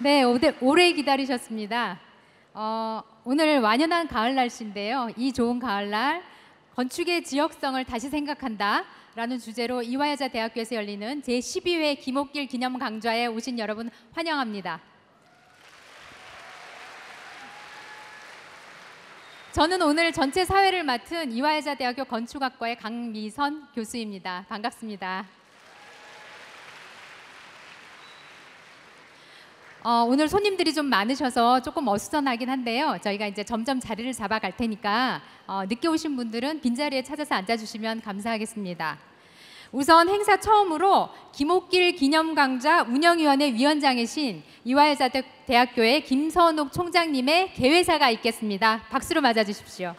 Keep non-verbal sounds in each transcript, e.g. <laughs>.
네, 오래, 기다리셨습니다. 어, 오늘 완연한 가을 날씨인데요. 이 좋은 가을날 건축의 지역성을 다시 생각한다. 라는 주제로 이화여자 대학교에서 열리는 제12회 김옥길 기념 강좌에 오신 여러분 환영합니다. 저는 오늘 전체 사회를 맡은 이화여자 대학교 건축학과의 강미선 교수입니다. 반갑습니다. 어, 오늘 손님들이 좀 많으셔서 조금 어수선하긴 한데요. 저희가 이제 점점 자리를 잡아갈 테니까 어, 늦게 오신 분들은 빈자리에 찾아서 앉아주시면 감사하겠습니다. 우선 행사 처음으로 김옥길 기념강좌 운영위원회 위원장이신 이화여자 대학교의 김선욱 총장님의 개회사가 있겠습니다. 박수로 맞아주십시오.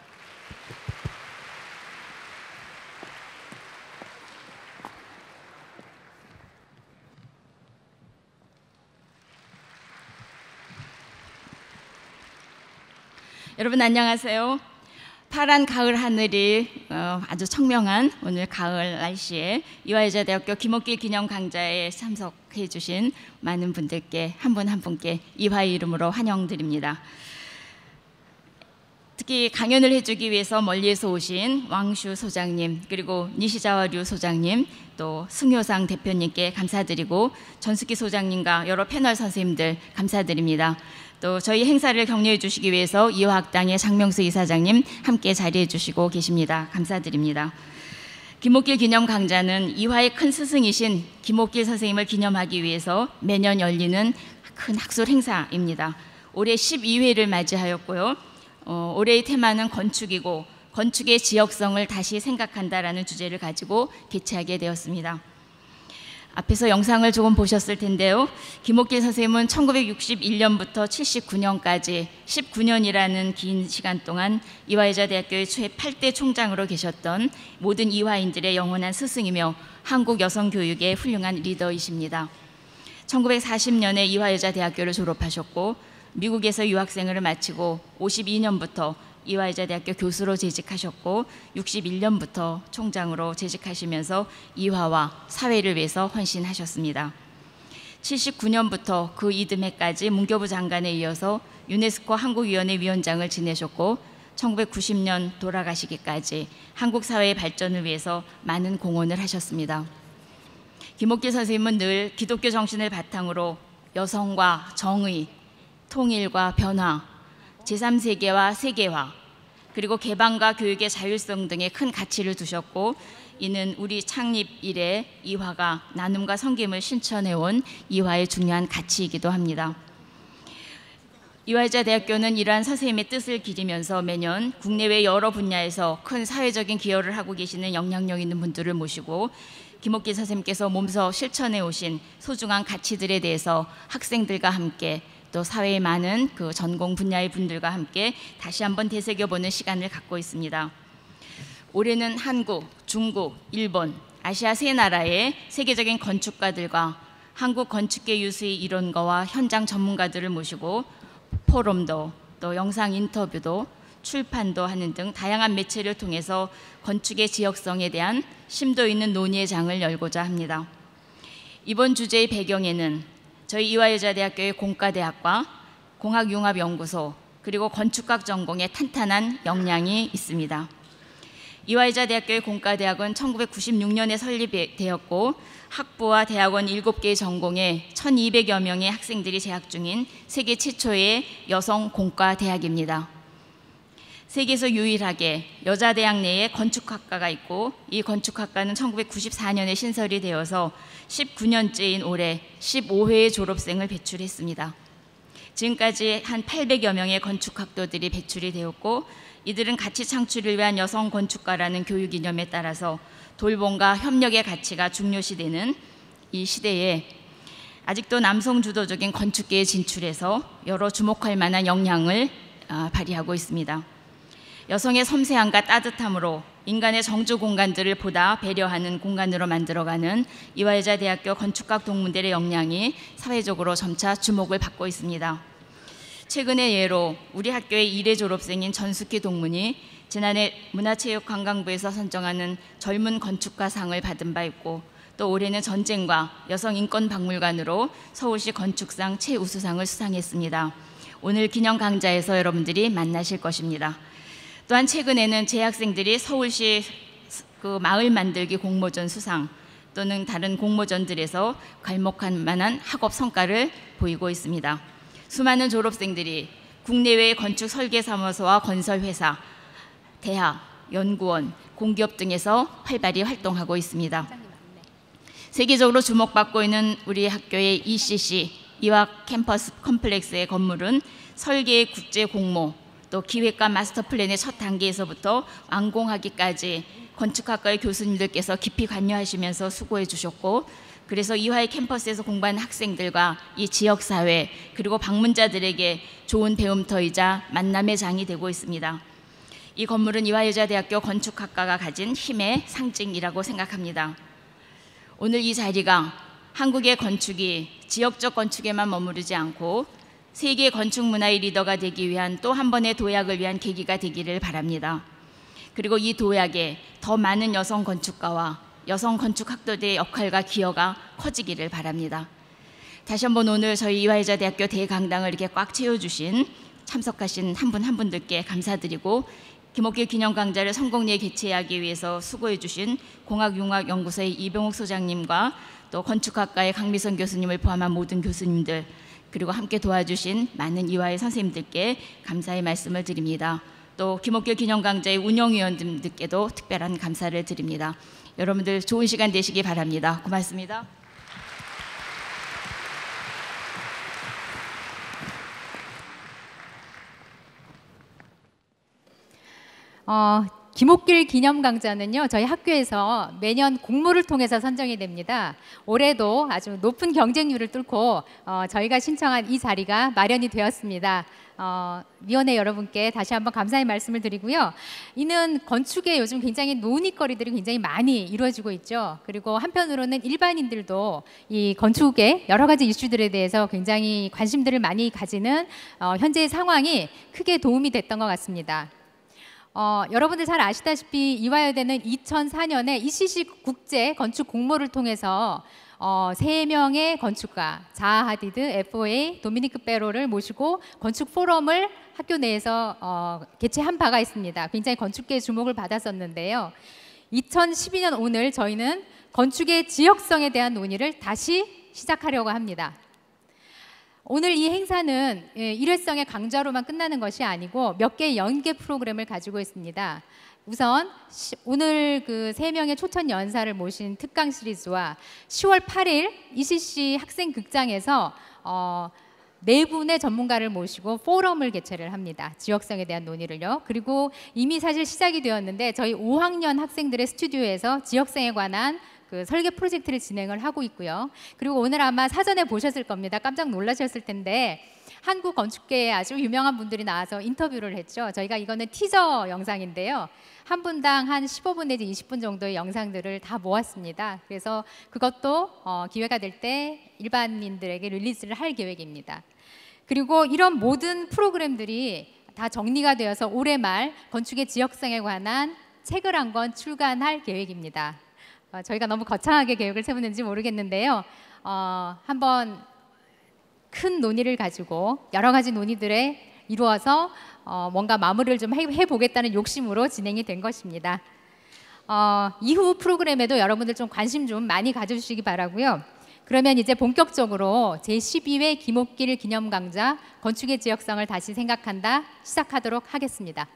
여러분 안녕하세요. 파란 가을 하늘이 어, 아주 청명한 오늘 가을 날씨에 이화여자대학교 김옥길 기념 강좌에 참석해 주신 많은 분들께 한 분한 한 분께 이화의 이름으로 환영드립니다. 특히 강연을 해주기 위해서 멀리에서 오신 왕슈 소장님 그리고 니시자와 류 소장님 또 승효상 대표님께 감사드리고 전숙기 소장님과 여러 패널 선생님들 감사드립니다. 또 저희 행사를 격려해 주시기 위해서 이화학당의 장명수 이사장님 함께 자리해 주시고 계십니다. 감사드립니다. 김옥길 기념 강좌는 이화의 큰 스승이신 김옥길 선생님을 기념하기 위해서 매년 열리는 큰 학술 행사입니다. 올해 12회를 맞이하였고요. 어, 올해의 테마는 건축이고 건축의 지역성을 다시 생각한다라는 주제를 가지고 개최하게 되었습니다. 앞에서 영상을 조금 보셨을 텐데요. 김옥길 선생님은 1961년부터 79년까지 19년이라는 긴 시간 동안 이화여자 대학교의 최 8대 총장으로 계셨던 모든 이화인들의 영원한 스승이며 한국 여성 교육의 훌륭한 리더이십니다. 1940년에 이화여자 대학교를 졸업하셨고 미국에서 유학생을 마치고 52년부터 이화여자대학교 교수로 재직하셨고 61년부터 총장으로 재직하시면서 이화와 사회를 위해서 헌신하셨습니다. 79년부터 그 이듬해까지 문교부 장관에 이어서 유네스코 한국위원회 위원장을 지내셨고 1990년 돌아가시기까지 한국 사회의 발전을 위해서 많은 공헌을 하셨습니다. 김옥길 선생님은 늘 기독교 정신을 바탕으로 여성과 정의, 통일과 변화, 제3세계와 세계화, 그리고 개방과 교육의 자율성 등에 큰 가치를 두셨고 이는 우리 창립 이래 이화가 나눔과 섬김을 신천해온 이화의 중요한 가치이기도 합니다. 이화여자 대학교는 이러한 선생님의 뜻을 기리면서 매년 국내외 여러 분야에서 큰 사회적인 기여를 하고 계시는 영향력 있는 분들을 모시고 김옥기 선생님께서 몸소 실천해 오신 소중한 가치들에 대해서 학생들과 함께 또 사회의 많은 그 전공 분야의 분들과 함께 다시 한번 되새겨보는 시간을 갖고 있습니다. 올해는 한국, 중국, 일본, 아시아 세 나라의 세계적인 건축가들과 한국 건축계 유수의 이론가와 현장 전문가들을 모시고 포럼도 또 영상 인터뷰도 출판도 하는 등 다양한 매체를 통해서 건축의 지역성에 대한 심도 있는 논의의 장을 열고자 합니다. 이번 주제의 배경에는 저희 이화여자대학교의 공과대학과 공학융합연구소 그리고 건축학 전공의 탄탄한 역량이 있습니다. 이화여자대학교의 공과대학은 1996년에 설립되었고 학부와 대학원 7개의 전공에 1200여 명의 학생들이 재학 중인 세계 최초의 여성 공과대학입니다. 세계에서 유일하게 여자 대학 내에 건축학과가 있고 이 건축학과는 1994년에 신설이 되어서 19년째인 올해 15회의 졸업생을 배출했습니다. 지금까지 한 800여 명의 건축학도들이 배출이 되었고 이들은 가치 창출을 위한 여성 건축가라는 교육 이념에 따라서 돌봄과 협력의 가치가 중요시되는 이 시대에 아직도 남성 주도적인 건축계에 진출해서 여러 주목할 만한 영향을 아, 발휘하고 있습니다. 여성의 섬세함과 따뜻함으로 인간의 정주 공간들을 보다 배려하는 공간으로 만들어가는 이화여자 대학교 건축학 동문들의 역량이 사회적으로 점차 주목을 받고 있습니다. 최근의 예로 우리 학교의 이례 졸업생인 전숙희 동문이 지난해 문화체육관광부에서 선정하는 젊은 건축가상을 받은 바 있고 또 올해는 전쟁과 여성 인권 박물관으로 서울시 건축상 최우수상을 수상했습니다. 오늘 기념 강좌에서 여러분들이 만나실 것입니다. 또한 최근에는 재학생들이 서울시 그 마을 만들기 공모전 수상 또는 다른 공모전들에서 괄목할 만한 학업 성과를 보이고 있습니다. 수많은 졸업생들이 국내외 건축 설계 사무소와 건설 회사, 대학, 연구원, 공기업 등에서 활발히 활동하고 있습니다. 세계적으로 주목받고 있는 우리 학교의 ECC 이화 캠퍼스 컴플렉스의 건물은 설계 국제 공모 또 기획과 마스터 플랜의 첫 단계에서부터 완공하기까지 건축학과의 교수님들께서 깊이 관여하시면서 수고해 주셨고 그래서 이화의 캠퍼스에서 공부한 학생들과 이 지역 사회 그리고 방문자들에게 좋은 배움터이자 만남의 장이 되고 있습니다. 이 건물은 이화여자대학교 건축학과가 가진 힘의 상징이라고 생각합니다. 오늘 이 자리가 한국의 건축이 지역적 건축에만 머무르지 않고 세계 건축 문화의 리더가 되기 위한 또 한 번의 도약을 위한 계기가 되기를 바랍니다. 그리고 이 도약에 더 많은 여성 건축가와 여성 건축 학도들의 역할과 기여가 커지기를 바랍니다. 다시 한번 오늘 저희 이화여자 대학교 대강당을 이렇게 꽉 채워주신 참석하신 한 분한 분들께 감사드리고 김옥길 기념 강좌를 성공리에 개최하기 위해서 수고해 주신 공학융합연구소의 이병욱 소장님과 또 건축학과의 강미선 교수님을 포함한 모든 교수님들 그리고 함께 도와주신 많은 이화의 선생님들께 감사의 말씀을 드립니다. 또 김옥길 기념 강좌의 운영위원들께도 특별한 감사를 드립니다. 여러분들 좋은 시간 되시기 바랍니다. 고맙습니다. 어, 김옥길 기념 강좌는요 저희 학교에서 매년 공모를 통해서 선정이 됩니다. 올해도 아주 높은 경쟁률을 뚫고 어, 저희가 신청한 이 자리가 마련이 되었습니다. 어, 위원회 여러분께 다시 한번 감사의 말씀을 드리고요. 이는 건축에 요즘 굉장히 논의거리들이 굉장히 많이 이루어지고 있죠. 그리고 한편으로는 일반인들도 이 건축의 여러 가지 이슈들에 대해서 굉장히 관심들을 많이 가지는 어, 현재의 상황이 크게 도움이 됐던 것 같습니다. 어, 여러분들 잘 아시다시피 이화여대는 2004년에 ECC 국제 건축 공모를 통해서 어, 3명의 건축가 자하 하디드, FOA, 도미니크 베로를 모시고 건축 포럼을 학교 내에서 어, 개최한 바가 있습니다. 굉장히 건축계의 주목을 받았었는데요. 2012년 오늘 저희는 건축의 지역성에 대한 논의를 다시 시작하려고 합니다. 오늘 이 행사는 예, 일회성의 강좌로만 끝나는 것이 아니고 몇 개의 연계 프로그램을 가지고 있습니다. 우선 오늘 그 세 명의 초천 연사를 모신 특강 시리즈와 10월 8일 ECC 학생 극장에서 어, 네 분의 전문가를 모시고 포럼을 개최를 합니다. 지역성에 대한 논의를요. 그리고 이미 사실 시작이 되었는데 저희 5학년 학생들의 스튜디오에서 지역성에 관한 그 설계 프로젝트를 진행을 하고 있고요. 그리고 오늘 아마 사전에 보셨을 겁니다. 깜짝 놀라셨을 텐데 한국 건축계에 아주 유명한 분들이 나와서 인터뷰를 했죠. 저희가 이거는 티저 영상인데요. 한 분당 한 15분 내지 20분 정도의 영상들을 다 모았습니다. 그래서 그것도 어, 기회가 될 때 일반인들에게 릴리즈를 할 계획입니다. 그리고 이런 모든 프로그램들이 다 정리가 되어서 올해 말 건축의 지역성에 관한 책을 한 권 출간할 계획입니다. 어, 저희가 너무 거창하게 계획을 세우는지 모르겠는데요. 어, 한번 큰 논의를 가지고 여러 가지 논의들에 이루어서 어, 뭔가 마무리를 좀 해, 보겠다는 욕심으로 진행이 된 것입니다. 어, 이후 프로그램에도 여러분들 좀 관심 좀 많이 가져주시기 바라고요. 그러면 이제 본격적으로 제12회 김옥길 기념 강좌 건축의 지역성을 다시 생각한다 시작하도록 하겠습니다.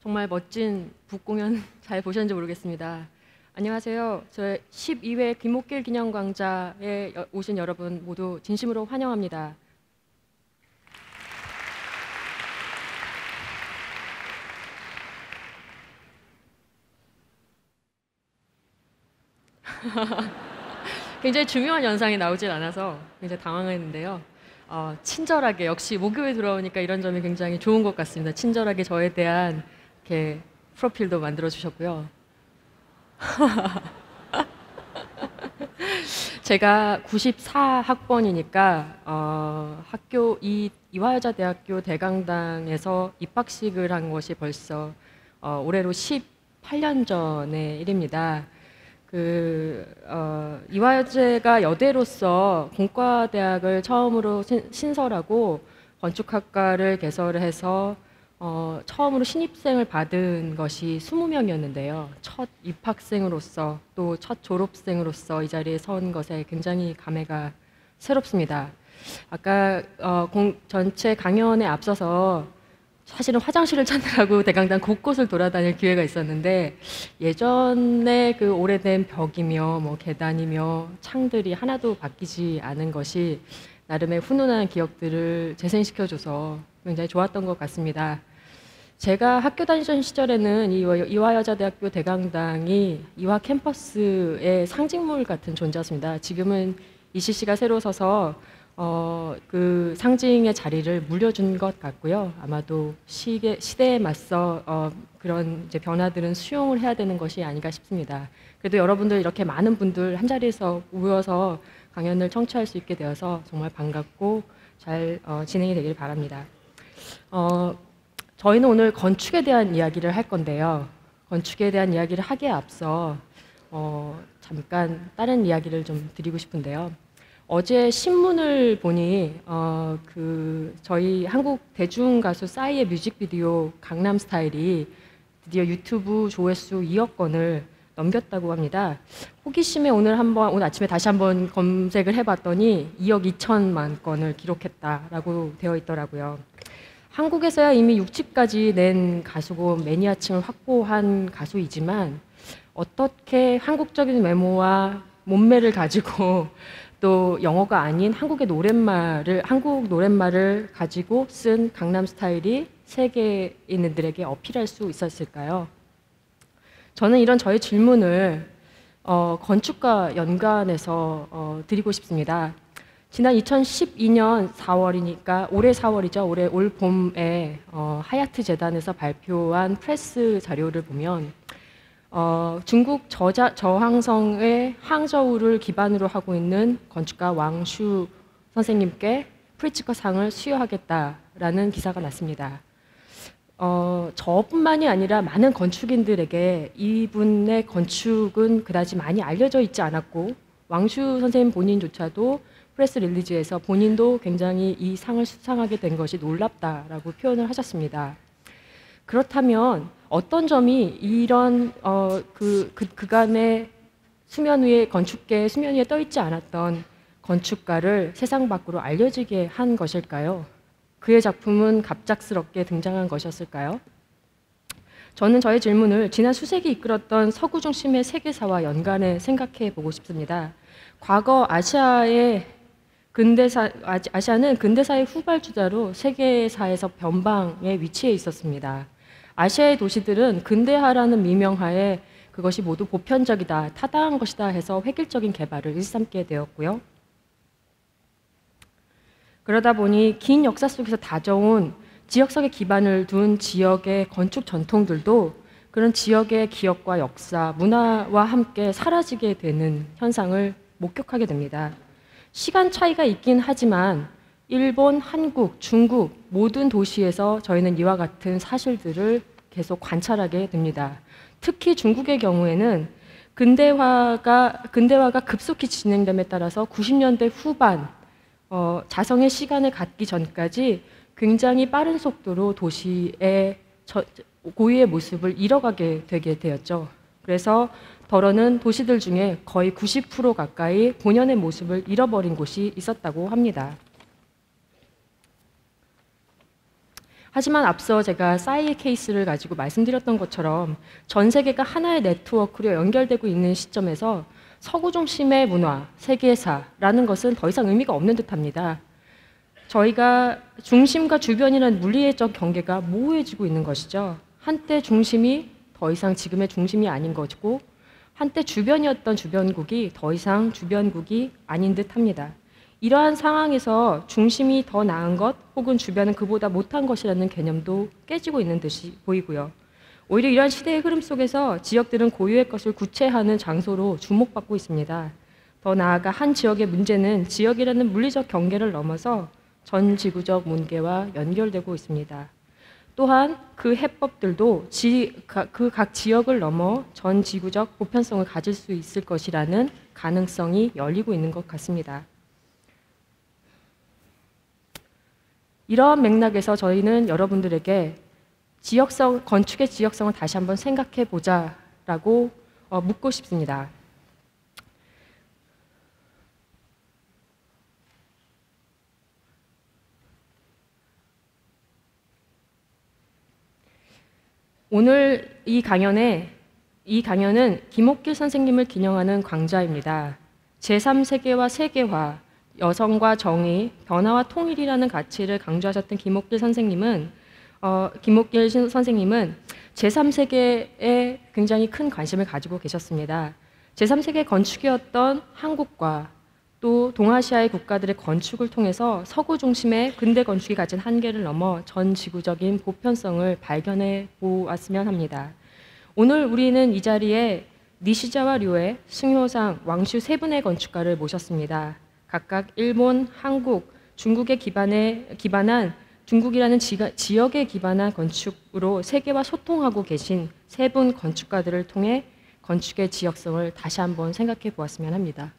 정말 멋진 북 공연 <laughs> 잘 보셨는지 모르겠습니다. 안녕하세요. 저 12회 김목길 기념광장에 여- 오신 여러분 모두 진심으로 환영합니다. <laughs> 굉장히 중요한 연상이 나오질 않아서 굉장히 당황했는데요. 어, 친절하게 역시 목요일 들어오니까 이런 점이 굉장히 좋은 것 같습니다. 친절하게 저에 대한 이렇게 프로필도 만들어 주셨고요. <laughs> 제가 94학번이니까 어, 학교 이 이화여자대학교 대강당에서 입학식을 한 것이 벌써 어, 올해로 18년 전의 일입니다. 그 어, 이화여제가 여대로서 공과대학을 처음으로 신, 신설하고 건축학과를 개설을 해서 어, 처음으로 신입생을 받은 것이 20명이었는데요. 첫 입학생으로서 또 첫 졸업생으로서 이 자리에 선 것에 굉장히 감회가 새롭습니다. 아까 어, 공, 전체 강연에 앞서서 사실은 화장실을 찾느라고 <laughs> 대강당 곳곳을 돌아다닐 기회가 있었는데 예전에 그 오래된 벽이며 뭐 계단이며 창들이 하나도 바뀌지 않은 것이 나름의 훈훈한 기억들을 재생시켜줘서 굉장히 좋았던 것 같습니다. 제가 학교 다니던 시절에는 이 이화여자대학교 대강당이 이화 캠퍼스의 상징물 같은 존재였습니다. 지금은 이CC가 새로 서서 어, 그 상징의 자리를 물려준 것 같고요. 아마도 시계, 시대에 맞서 어, 그런 이제 변화들은 수용을 해야 되는 것이 아닌가 싶습니다. 그래도 여러분들 이렇게 많은 분들 한 자리에서 모여서 강연을 청취할 수 있게 되어서 정말 반갑고 잘 어, 진행이 되길 바랍니다. 어, 저희는 오늘 건축에 대한 이야기를 할 건데요. 건축에 대한 이야기를 하기에 앞서 어, 잠깐 다른 이야기를 좀 드리고 싶은데요. 어제 신문을 보니 어, 그 저희 한국 대중 가수 싸이의 뮤직비디오 강남 스타일이 드디어 유튜브 조회수 2억 건을 넘겼다고 합니다. 호기심에 오늘 한번 오늘 아침에 다시 한번 검색을 해봤더니 2억 2천만 건을 기록했다라고 되어 있더라고요. 한국에서야 이미 6집까지 낸 가수고 매니아층을 확보한 가수이지만 어떻게 한국적인 외모와 몸매를 가지고 <laughs> 또 영어가 아닌 한국의 노랫말을 한국 노랫말을 가지고 쓴 강남 스타일이 세계인들에게 어필할 수 있었을까요? 저는 이런 저의 질문을 어, 건축과 연관해서 어, 드리고 싶습니다. 지난 2012년 4월이니까 올해 4월이죠. 올해 올 봄에 어, 하야트 재단에서 발표한 프레스 자료를 보면 어, 중국 저자, 저항성의 항저우를 기반으로 하고 있는 건축가 왕슈 선생님께 프리츠커 상을 수여하겠다라는 기사가 났습니다. 어, 저뿐만이 아니라 많은 건축인들에게 이분의 건축은 그다지 많이 알려져 있지 않았고 왕슈 선생님 본인조차도 프레스 릴리즈에서 본인도 굉장히 이 상을 수상하게 된 것이 놀랍다라고 표현을 하셨습니다. 그렇다면 어떤 점이 이런 어, 그, 그 그간의 수면 위에 건축계 수면 위에 떠 있지 않았던 건축가를 세상 밖으로 알려지게 한 것일까요? 그의 작품은 갑작스럽게 등장한 것이었을까요? 저는 저의 질문을 지난 수세기 이끌었던 서구 중심의 세계사와 연관해 생각해 보고 싶습니다. 과거 아시아의 근대사 아시아는 근대사의 후발주자로 세계사에서 변방에 위치해 있었습니다. 아시아의 도시들은 근대화라는 미명하에 그것이 모두 보편적이다, 타당한 것이다 해서 획일적인 개발을 일삼게 되었고요. 그러다 보니 긴 역사 속에서 다져온 지역성에 기반을 둔 지역의 건축 전통들도 그런 지역의 기억과 역사, 문화와 함께 사라지게 되는 현상을 목격하게 됩니다. 시간 차이가 있긴 하지만 일본, 한국, 중국 모든 도시에서 저희는 이와 같은 사실들을 계속 관찰하게 됩니다. 특히 중국의 경우에는 근대화가 근대화가 급속히 진행됨에 따라서 90년대 후반 어, 자성의 시간을 갖기 전까지 굉장히 빠른 속도로 도시의 저, 고유의 모습을 잃어가게 되게 되었죠. 그래서 더러는 도시들 중에 거의 90% 가까이 본연의 모습을 잃어버린 곳이 있었다고 합니다. 하지만 앞서 제가 싸이의 케이스를 가지고 말씀드렸던 것처럼 전 세계가 하나의 네트워크로 연결되고 있는 시점에서 서구 중심의 문화, 세계사라는 것은 더 이상 의미가 없는 듯합니다. 저희가 중심과 주변이라는 물리적 경계가 모호해지고 있는 것이죠. 한때 중심이 더 이상 지금의 중심이 아닌 것이고 한때 주변이었던 주변국이 더 이상 주변국이 아닌 듯합니다. 이러한 상황에서 중심이 더 나은 것 혹은 주변은 그보다 못한 것이라는 개념도 깨지고 있는 듯이 보이고요. 오히려 이러한 시대의 흐름 속에서 지역들은 고유의 것을 구체하는 장소로 주목받고 있습니다. 더 나아가 한 지역의 문제는 지역이라는 물리적 경계를 넘어서 전 지구적 문제와 연결되고 있습니다. 또한 그 해법들도 그 각 지역을 넘어 전 지구적 보편성을 가질 수 있을 것이라는 가능성이 열리고 있는 것 같습니다. 이러한 맥락에서 저희는 여러분들에게 지역성 건축의 지역성을 다시 한번 생각해 보자라고 어, 묻고 싶습니다. 오늘 이 강연에 이 강연은 김옥길 선생님을 기념하는 광자입니다. 제3세계와 세계화, 여성과 정의, 변화와 통일이라는 가치를 강조하셨던 김옥길 선생님은 어, 김옥길 선생님은 제3세계에 굉장히 큰 관심을 가지고 계셨습니다. 제3세계 건축이었던 한국과 또 동아시아의 국가들의 건축을 통해서 서구 중심의 근대 건축이 가진 한계를 넘어 전 지구적인 보편성을 발견해 보았으면 합니다. 오늘 우리는 이 자리에 니시자와 류의 승효상, 왕슈 세 분의 건축가를 모셨습니다. 각각 일본, 한국, 중국에 기반해, 기반한 중국이라는 지가, 지역에 기반한 건축으로 세계와 소통하고 계신 세 분 건축가들을 통해 건축의 지역성을 다시 한번 생각해 보았으면 합니다.